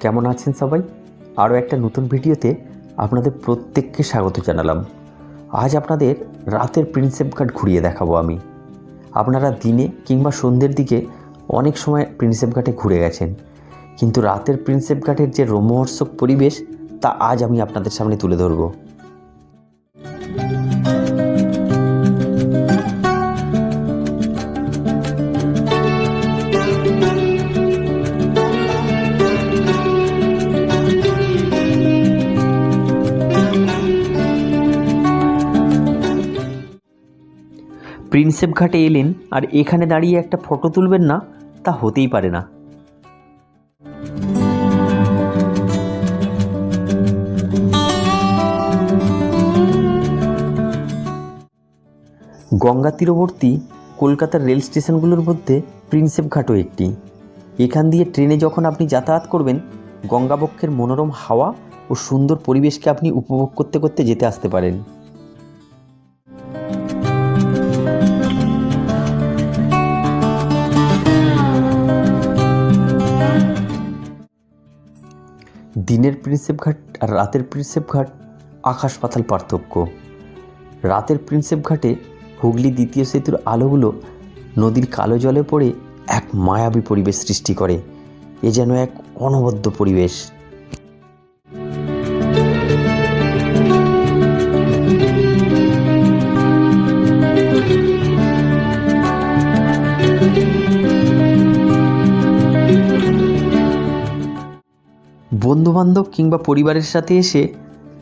কেমন আছেন সবাই? আরও একটা নতুন ভিডিওতে আপনাদের প্রত্যেককে স্বাগত জানালাম। আজ আপনাদের রাতের প্রিন্সেপ ঘাট ঘুরিয়ে দেখাবো আমি। আপনারা দিনে কিংবা সন্ধ্যের দিকে অনেক সময় প্রিন্সেপ ঘাটে ঘুরে গেছেন। কিন্তু রাতের প্রিন্সেপ ঘাটের যে রোমহর্ষক পরিবেশ, তা আজ আমি আপনাদের সামনে তুলে ধরবো। প্রিন্সেপ ঘাটে এলেন আর এখানে দাঁড়িয়ে একটা ফটো তুলবেন না, তা হতেই পারে না। গঙ্গা তীরবর্তী কলকাতার রেল স্টেশনগুলোর মধ্যে প্রিন্সেপ ঘাটও একটি। এখান দিয়ে ট্রেনে যখন আপনি যাতায়াত করবেন, গঙ্গাবক্ষের মনোরম হাওয়া ও সুন্দর পরিবেশকে আপনি উপভোগ করতে করতে যেতে আসতে পারেন। দিনের প্রিন্সেপ ঘাট আর রাতের প্রিন্সেপ ঘাট আকাশ পাতাল পার্থক্য। রাতের প্রিন্সেপ ঘাটে হুগলি দ্বিতীয় সেতুর আলোগুলো নদীর কালো জলে পড়ে এক মায়াবী পরিবেশ সৃষ্টি করে। এ যেন এক অনবদ্য পরিবেশ। বন্ধুবান্ধব কিংবা পরিবারের সাথে এসে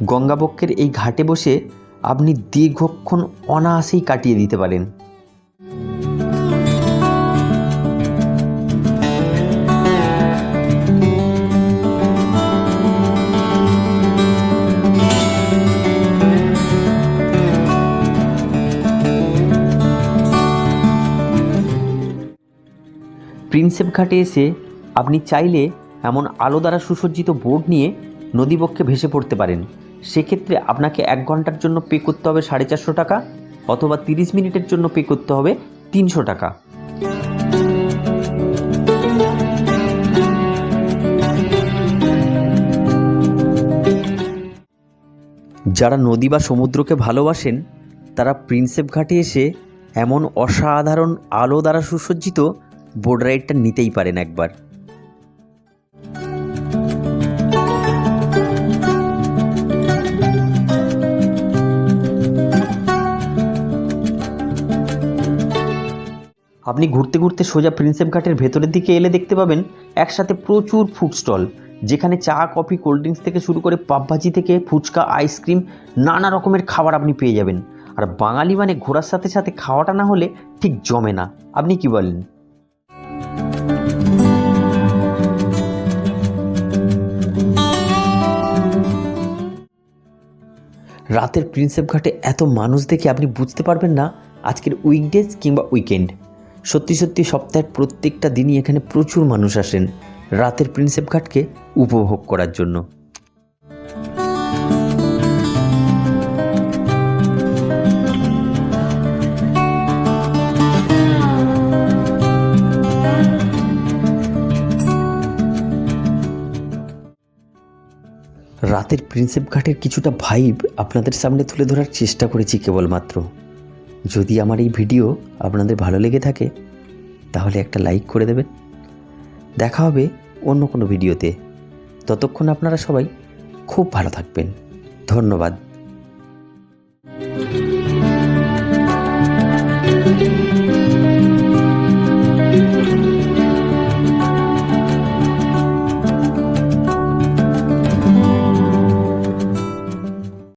গঙ্গাবক্ষের এই ঘাটে বসে আপনি দীর্ঘক্ষণ অনায়াসেই কাটিয়ে দিতে পারেন। প্রিন্সেপ ঘাটে এসে আপনি চাইলে এমন আলো দ্বারা সুসজ্জিত বোর্ড নিয়ে নদীবক্ষে ভেসে পড়তে পারেন। সেক্ষেত্রে আপনাকে এক ঘণ্টার জন্য পে করতে হবে সাড়ে চারশো টাকা অথবা তিরিশ মিনিটের জন্য পে করতে হবে তিনশো টাকা। যারা নদী বা সমুদ্রকে ভালোবাসেন, তারা প্রিন্সেপ ঘাটে এসে এমন অসাধারণ আলো দ্বারা সুসজ্জিত বোর্ড রাইডটা নিতেই পারেন একবার। আপনি ঘুরতে ঘুরতে সোজা প্রিন্সেপ ঘাটের ভেতরের দিকে এলে দেখতে পাবেন একসাথে প্রচুর ফুড স্টল, যেখানে চা, কফি, কোল্ড ড্রিঙ্কস থেকে শুরু করে পাবভাজি থেকে ফুচকা, আইসক্রিম, নানা রকমের খাবার আপনি পেয়ে যাবেন। আর বাঙালি মানে ঘোরার সাথে সাথে খাওয়াটা না হলে ঠিক জমে না। আপনি কি বলেন? রাতের প্রিন্সেপ ঘাটে এত মানুষ দেখে আপনি বুঝতে পারবেন না আজকের উইকডেজ কিংবা উইকেন্ড। সত্যি সত্যি সপ্তাহের প্রত্যেকটা দিনই এখানে প্রচুর মানুষ আসেন রাতের প্রিন্সেপ ঘাটকে উপভোগ করার জন্য। রাতের প্রিন্সেপ ঘাটের কিছুটা ভাইব আপনাদের সামনে তুলে ধরার চেষ্টা করেছি কেবলমাত্র। যদি আমার এই ভিডিও আপনাদের ভালো লেগে থাকে, তাহলে একটা লাইক করে দেবেন। দেখা হবে অন্য কোনো ভিডিওতে। ততক্ষণ আপনারা সবাই খুব ভালো থাকবেন। ধন্যবাদ।